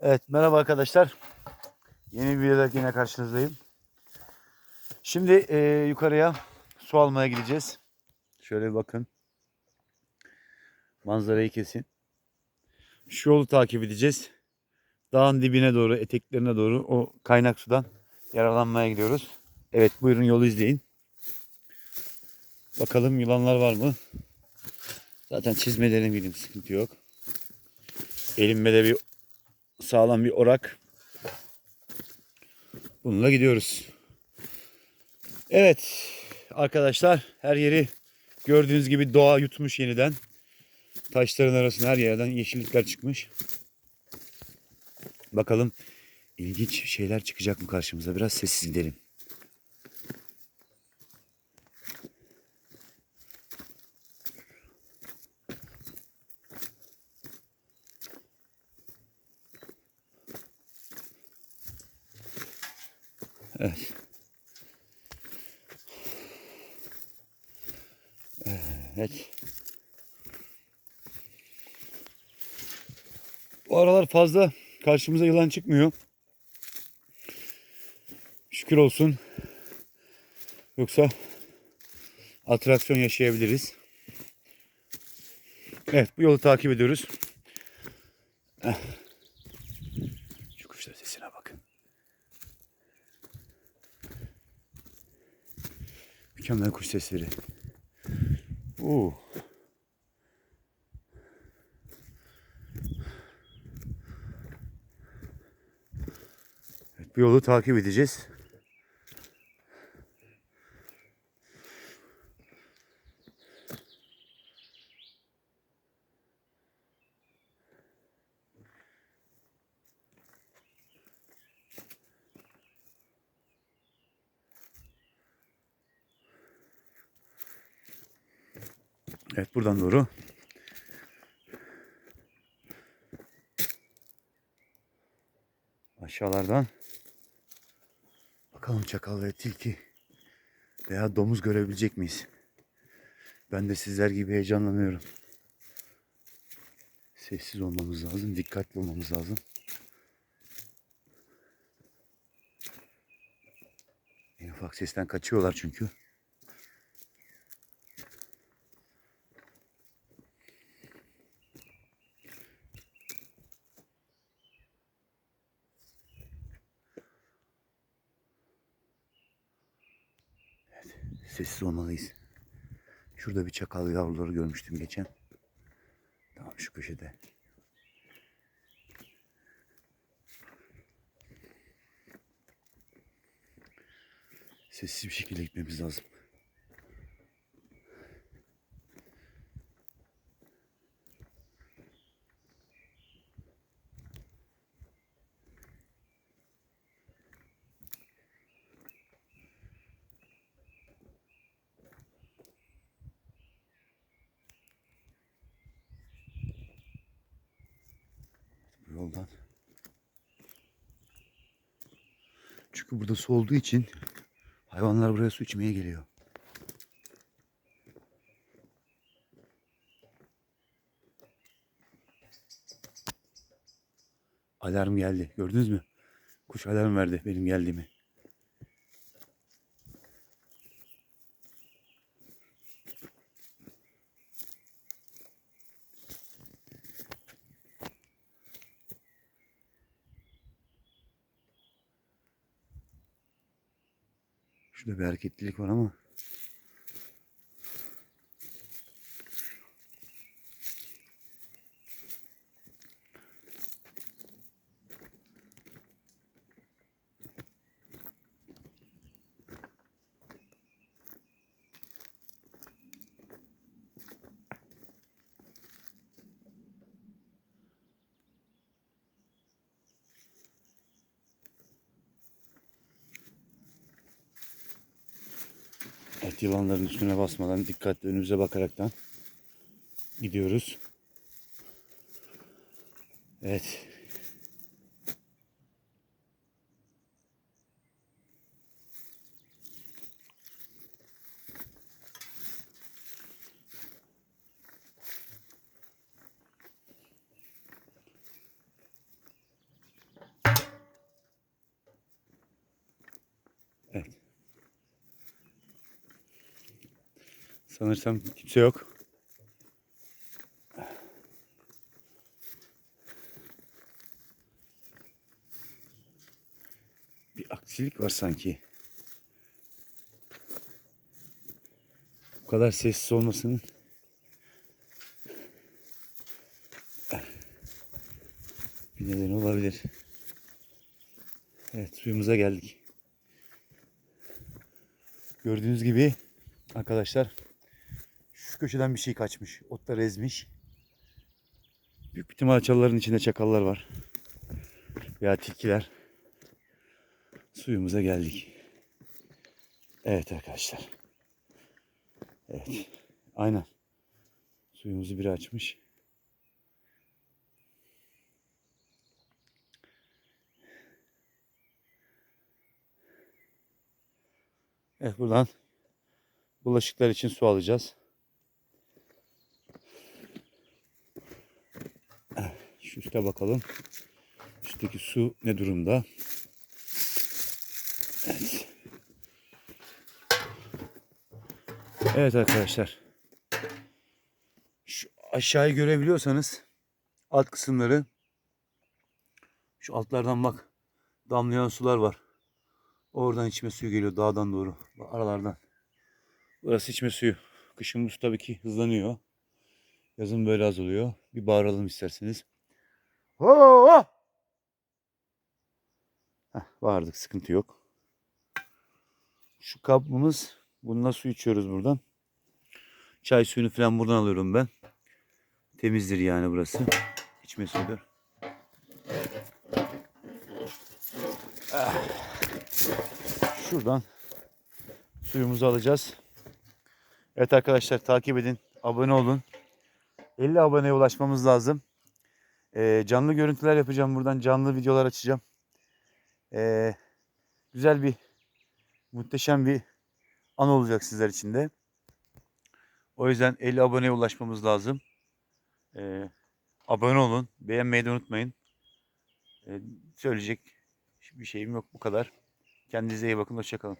Evet merhaba arkadaşlar. Yeni bir videoda yine karşınızdayım. Şimdi e, yukarıya su almaya gideceğiz. Şöyle bakın. Manzarayı kesin. Şu yolu takip edeceğiz. Dağın dibine doğru, eteklerine doğru o kaynak sudan yararlanmaya gidiyoruz. Evet buyurun yolu izleyin. Bakalım yılanlar var mı? Zaten çizmelerim bileyim sıkıntı yok. Elimde de bir sağlam bir orak. Bununla gidiyoruz. Evet arkadaşlar her yeri gördüğünüz gibi doğa yutmuş yeniden. Taşların arasında her yerden yeşillikler çıkmış. Bakalım ilginç şeyler çıkacak mı karşımıza? Biraz sessiz gidelim. Evet. Evet. Bu aralar fazla karşımıza yılan çıkmıyor. Şükür olsun. Yoksa atraksiyon yaşayabiliriz. Evet bu yolu takip ediyoruz. Eh. Şu kuşlar sesine bakın. Mükemmel kuş sesleri. Oo. Evet, bu yolu takip edeceğiz. Evet buradan doğru. Aşağılardan bakalım çakal ve tilki veya domuz görebilecek miyiz? Ben de sizler gibi heyecanlanıyorum. Sessiz olmamız lazım, dikkatli olmamız lazım. En ufak sesten kaçıyorlar çünkü. Sessiz olmalıyız. Şurada bir çakal yavruları görmüştüm geçen. Tamam şu köşede. Sessiz bir şekilde gitmemiz lazım. Bu yoldan. Çünkü burada su olduğu için hayvanlar buraya su içmeye geliyor. Alarm geldi. Gördünüz mü? Kuş alarm verdi benim geldiğimi. Şurada bir hareketlilik var ama. Evet yılanların üstüne basmadan dikkatli önümüze bakaraktan gidiyoruz. Evet. Evet. Sanırsam kimse yok. Bir aksilik var sanki. Bu kadar sessiz olmasının bir nedeni olabilir. Evet suyumuza geldik. Gördüğünüz gibi arkadaşlar şu köşeden bir şey kaçmış. Otlar ezmiş. Büyük ihtimal çalıların içinde çakallar var. Veya tilkiler. Suyumuza geldik. Evet arkadaşlar. Evet. Aynen. Suyumuzu biri açmış. Evet buradan bulaşıklar için su alacağız. Şu üste bakalım. Üstteki su ne durumda? Evet. Evet arkadaşlar. Şu aşağıyı görebiliyorsanız alt kısımları şu altlardan bak damlayan sular var. Oradan içme suyu geliyor dağdan doğru. Aralardan. Burası içme suyu. Kışın bu su tabii ki hızlanıyor. Yazın böyle az oluyor. Bir bağıralım isterseniz. Ho ho! Heh, bağırdık sıkıntı yok. Şu kabımız bununla su içiyoruz buradan. Çay suyunu falan buradan alıyorum ben. Temizdir yani burası. İçme suyudur. Ah. Şuradan suyumuzu alacağız. Evet arkadaşlar takip edin. Abone olun. 50 aboneye ulaşmamız lazım. Ee, canlı görüntüler yapacağım buradan. Canlı videolar açacağım. Ee, güzel bir muhteşem bir an olacak sizler için de. O yüzden 50 aboneye ulaşmamız lazım. Ee, abone olun. Beğenmeyi de unutmayın. Ee, söyleyecek bir şeyim yok bu kadar. Kendinize iyi bakın. Hoşçakalın.